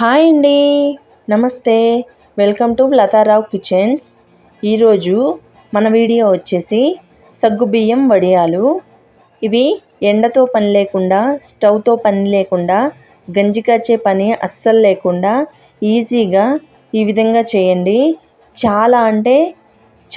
Hi అండి. నమస్తే. Welcome to Latha Rao kitchens. ఈరోజు మన వీడియో వచ్చేసి సగ్గుబియ్యం వడియాలు. ఇవి ఎండతో పని లేకుండా స్టవ్తో పని లేకుండా గంజి కాచే పని అస్సలు లేకుండా ఈజీగా ఈ విధంగా చేయండి. చాలా అంటే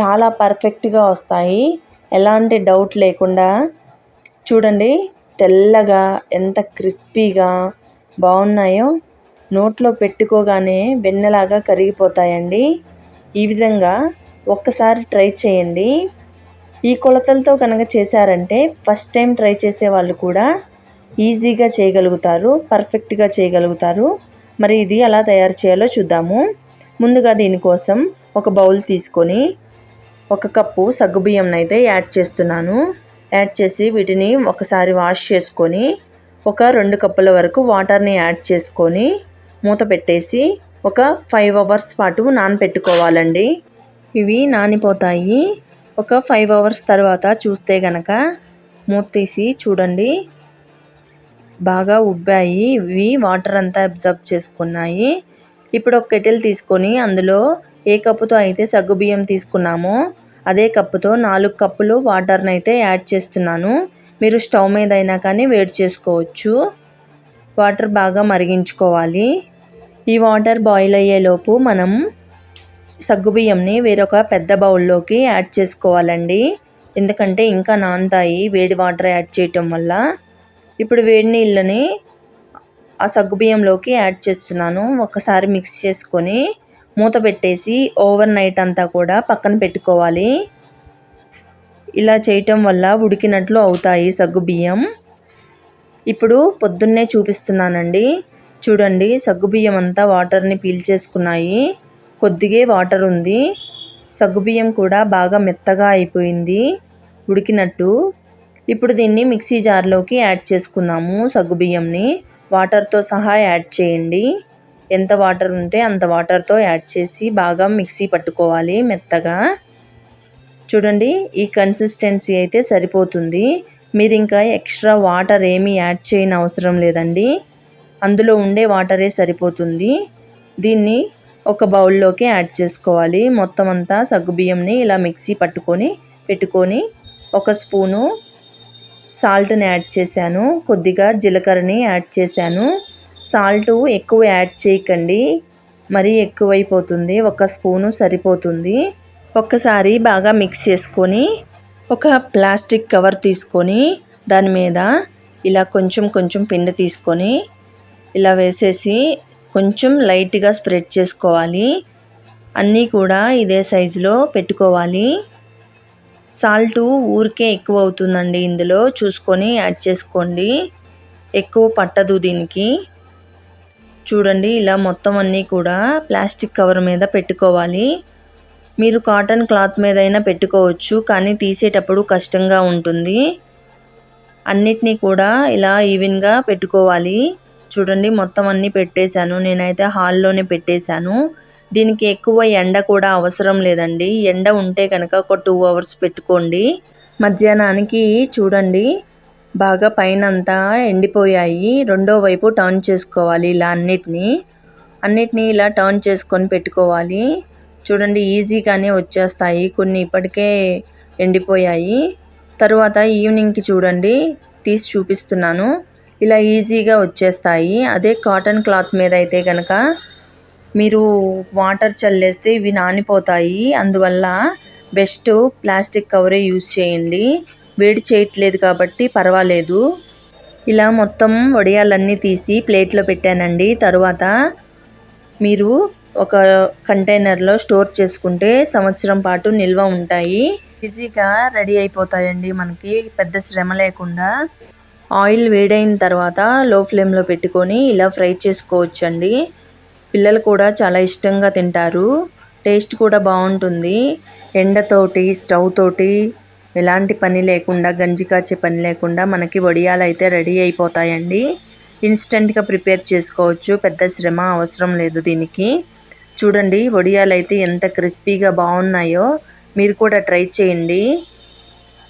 చాలా పర్ఫెక్ట్గా వస్తాయి. ఎలాంటి డౌట్ లేకుండా. చూడండి తెల్లగా ఎంత క్రిస్పీగా బాగున్నాయో. నోట్లో పెట్టుకోగానే వెన్నెలాగా కరిగిపోతాయండి. ఈ విధంగా ఒక్కసారి ట్రై చేయండి. ఈ కొలతలతో కనుక చేశారంటే ఫస్ట్ టైం ట్రై చేసే వాళ్ళు కూడా ఈజీగా చేయగలుగుతారు పర్ఫెక్ట్గా చేయగలుగుతారు. మరి ఇది ఎలా తయారు చేయాలో చూద్దాము. ముందుగా దీనికోసం ఒక బౌల్ తీసుకొని ఒక కప్పు సగ్గుబియ్యం అయితే యాడ్ చేస్తున్నాను. యాడ్ చేసి వీటిని ఒకసారి వాష్ చేసుకొని ఒక రెండు కప్పుల వరకు వాటర్ని యాడ్ చేసుకొని మూత పెట్టేసి ఒక ఫైవ్ అవర్స్ పాటు నానపెట్టుకోవాలండి. ఇవి నానిపోతాయి. ఒక ఫైవ్ అవర్స్ తర్వాత చూస్తే గనక మూత తీసి చూడండి. బాగా ఉబ్బాయి ఇవి వాటర్ అంతా అబ్జర్బ్ చేసుకున్నాయి. ఇప్పుడు ఒక కెటిల్ తీసుకొని అందులో ఏ కప్పుతో అయితే సగ్గుబియ్యం తీసుకున్నామో అదే కప్పుతో నాలుగు కప్పులు వాటర్ని అయితే యాడ్ చేస్తున్నాను. మీరు స్టవ్ మీద అయినా కానీ వేడి చేసుకోవచ్చు. వాటర్ బాగా మరిగించుకోవాలి. ఈ వాటర్ బాయిల్ అయ్యేలోపు మనం సగ్గుబియ్యంని వేరొక పెద్ద బౌల్లోకి యాడ్ చేసుకోవాలండి. ఎందుకంటే ఇంకా నానతాయి వేడి వాటర్ యాడ్ చేయటం వల్ల. ఇప్పుడు వేడి నీళ్ళని ఆ సగ్గుబియ్యంలోకి యాడ్ చేస్తున్నాను. ఒకసారి మిక్స్ చేసుకొని మూత పెట్టేసి ఓవర్ నైట్ అంతా కూడా పక్కన పెట్టుకోవాలి. ఇలా చేయటం వల్ల ఉడికినట్లు అవుతాయి సగ్గుబియ్యం ఇప్పుడు పొద్దున్నే చూపిస్తున్నానండి. చూడండి సగ్గుబియ్యం అంతా వాటర్ని పీల్చేసుకున్నాయి. కొద్దిగే వాటర్ ఉంది. సగ్గుబియ్యం కూడా బాగా మెత్తగా అయిపోయింది. ఉడికినట్టు. ఇప్పుడు దీన్ని మిక్సీ జార్లోకి యాడ్ చేసుకుందాము సగ్గుబియ్యంని. వాటర్తో సహా యాడ్ చేయండి. ఎంత వాటర్ ఉంటే అంత వాటర్తో యాడ్ చేసి బాగా మిక్సీ పట్టుకోవాలి మెత్తగా. చూడండి ఈ కన్సిస్టెన్సీ అయితే సరిపోతుంది. మీరు ఇంకా ఎక్స్ట్రా వాటర్ ఏమీ యాడ్ చేయని అవసరం లేదండి. అందులో ఉండే వాటరే సరిపోతుంది. దీన్ని ఒక బౌల్లోకి యాడ్ చేసుకోవాలి. మొత్తం అంతా సగ్గుబియ్యంని ఇలా మిక్సీ పట్టుకొని పెట్టుకొని ఒక స్పూను సాల్ట్ని యాడ్ చేశాను. కొద్దిగా జీలకర్రని యాడ్ చేశాను. సాల్ట్ ఎక్కువ యాడ్ చేయకండి. మరీ ఎక్కువైపోతుంది. ఒక స్పూను సరిపోతుంది. ఒక్కసారి బాగా మిక్స్ చేసుకొని ఒక ప్లాస్టిక్ కవర్ తీసుకొని దాని మీద ఇలా కొంచెం కొంచెం పిండి తీసుకొని ఇలా వేసేసి కొంచెం లైట్గా స్ప్రెడ్ చేసుకోవాలి. అన్నీ కూడా ఇదే సైజులో పెట్టుకోవాలి. సాల్ట్ ఊరికే ఎక్కువ అవుతుందండి ఇందులో. చూసుకొని యాడ్ చేసుకోండి. ఎక్కువ పట్టదు దీనికి. చూడండి ఇలా మొత్తం అన్నీ కూడా ప్లాస్టిక్ కవర్ మీద పెట్టుకోవాలి. మీరు కాటన్ క్లాత్ మీద అయినా పెట్టుకోవచ్చు కానీ తీసేటప్పుడు కష్టంగా ఉంటుంది. అన్నిటినీ కూడా ఇలా ఈవెన్గా పెట్టుకోవాలి. చూడండి మొత్తం అన్నీ పెట్టేశాను. నేనైతే హాల్లోనే పెట్టేశాను. దీనికి ఎక్కువ ఎండ కూడా అవసరం లేదండి. ఎండ ఉంటే కనుక ఒక టూ అవర్స్ పెట్టుకోండి. మధ్యాహ్నానికి చూడండి బాగా పైన అంతా ఎండిపోయాయి. రెండో వైపు టర్న్ చేసుకోవాలి ఇలా అన్నిటినీ. అన్నిటినీ ఇలా టర్న్ చేసుకొని పెట్టుకోవాలి. చూడండి ఈజీగానే వచ్చేస్తాయి. కొన్ని ఇప్పటికే ఎండిపోయాయి. తర్వాత ఈవినింగ్కి చూడండి తీసి చూపిస్తున్నాను. ఇలా ఈజీగా వచ్చేస్తాయి. అదే కాటన్ క్లాత్ మీద అయితే కనుక మీరు వాటర్ చల్లేస్తే ఇవి నానిపోతాయి. అందువల్ల బెస్ట్ ప్లాస్టిక్ కవరే యూజ్ చేయండి. వేడి చేయట్లేదు కాబట్టి పర్వాలేదు. ఇలా మొత్తం వడియాలన్నీ తీసి ప్లేట్లో పెట్టానండి. తరువాత మీరు ఒక కంటైనర్లో స్టోర్ చేసుకుంటే సంవత్సరం పాటు నిల్వ ఉంటాయి. ఈజీగా రెడీ అయిపోతాయండి మనకి. పెద్ద శ్రమ లేకుండా. ఆయిల్ వేడైన తర్వాత లో ఫ్లేమ్లో పెట్టుకొని ఇలా ఫ్రై చేసుకోవచ్చండి. పిల్లలు కూడా చాలా ఇష్టంగా తింటారు. టేస్ట్ కూడా బాగుంటుంది. ఎండతోటి స్టవ్ తోటి ఎలాంటి పని లేకుండా గంజి కాచే పని లేకుండా మనకి వడియాలు అయితే రెడీ అయిపోతాయండి. ఇన్స్టెంట్గా ప్రిపేర్ చేసుకోవచ్చు. పెద్ద శ్రమ అవసరం లేదు దీనికి. చూడండి వడియాలు అయితే ఎంత క్రిస్పీగా బాగున్నాయో. మీరు కూడా ట్రై చేయండి.